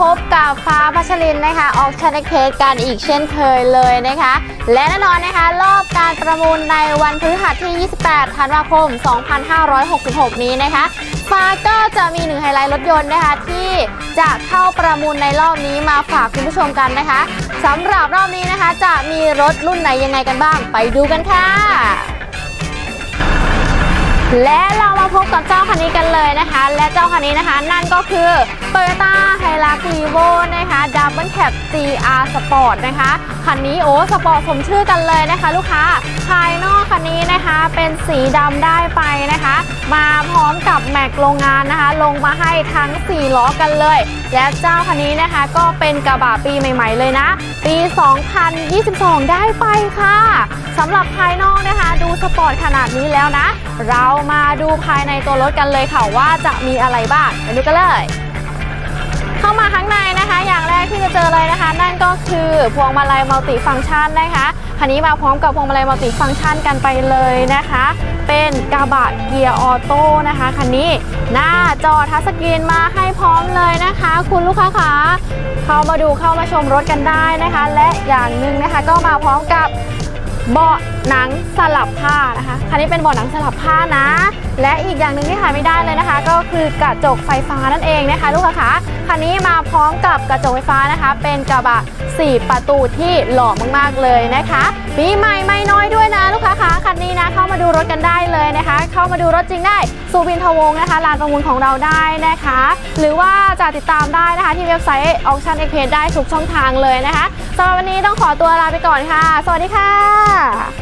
พบกับฟ้าพัชรินนะคะ ออกชนเคสกันอีกเช่นเคยเลยนะคะ และแน่นอนนะคะ รอบการประมูลในวันพฤหัสที่ 28 ธันวาคม 2566 นี้นะคะ ฟ้าก็จะมีหนึ่งไฮไลท์รถยนต์นะคะ ที่จะเข้าประมูลในรอบนี้มาฝากคุณผู้ชมกันนะคะสำหรับรอบนี้นะคะจะมีรถรุ่นไหนยังไงกันบ้าง ไปดูกันค่ะ และเรามาพบกับเจ้าคันนี้กันเลยนะคะ และเจ้าคันนี้นะคะ นั่นก็คือ Toyota Hilux Revo นะคะ Double Cab GR Sport นะคะ คันนี้โอ้สปอร์ตสมชื่อกันเลยนะคะ ลูกค้าภายนอกคันนี้นะคะ เป็นสีดำได้ไปนะคะ มาพร้อมกับแม็กโรงงานนะคะ ลงมาให้ทั้ง 4 ล้อกันเลย และเจ้าคันนี้นะคะ ก็เป็นกระบะปีใหม่ ๆ เลยนะ ปี 2022 ได้ไปค่ะสำหรับภายนอกนะคะ ดู ปอร์ตขนาดนี้แล้วนะ เรามาดูภายในตัวรถกันเลยค่ะว่าจะมีอะไรบ้างไปดูกันเลย เข้ามาข้างในนะคะ อย่างแรกที่จะเจอเลยนะคะ นั่นก็คือพวงมาลัยมัลติฟังก์ชันนะคะคันนี้มาพร้อมกับพวงมาลัยมัลติฟังก์ชันกันไปเลยนะคะ เป็นกระบะเกียร์ออโต้นะคะคันนี้หน้าจอทัชสกรีนมาให้พร้อมเลยนะคะ คุณลูกค้าคะเข้ามาดูเข้ามาชมรถกันได้นะคะ และอย่างหนึ่งนะคะก็มาพร้อมกับ เบาะหนังสลับผ้านะคะ คันนี้เป็นเบาะหนังสลับผ้านะ และอีกอย่างหนึ่งที่ขายไม่ได้เลยนะคะ ก็คือกระจกไฟฟ้านั่นเองนะคะ ลูกค้าคะคันนี้มาพร้อมกับกระจกไฟฟ้านะคะ เป็นกระบะ 4 ประตูที่หล่อมากๆเลยนะคะ ปีใหม่ไม่น้อยด้วยนะ คันนี้นะเข้ามาดูรถกันได้เลยนะคะ เข้ามาดูรถจริงได้สุวินทวงนะคะลานประมูลของเราได้นะคะ หรือว่าจะติดตามได้นะคะที่เว็บไซต์ Auction e x p r e s s ได้ทุกช่องทางเลยนะคะสำหรับวันนี้ต้องขอตัวลาไปก่อนค่ะ สวัสดีค่ะ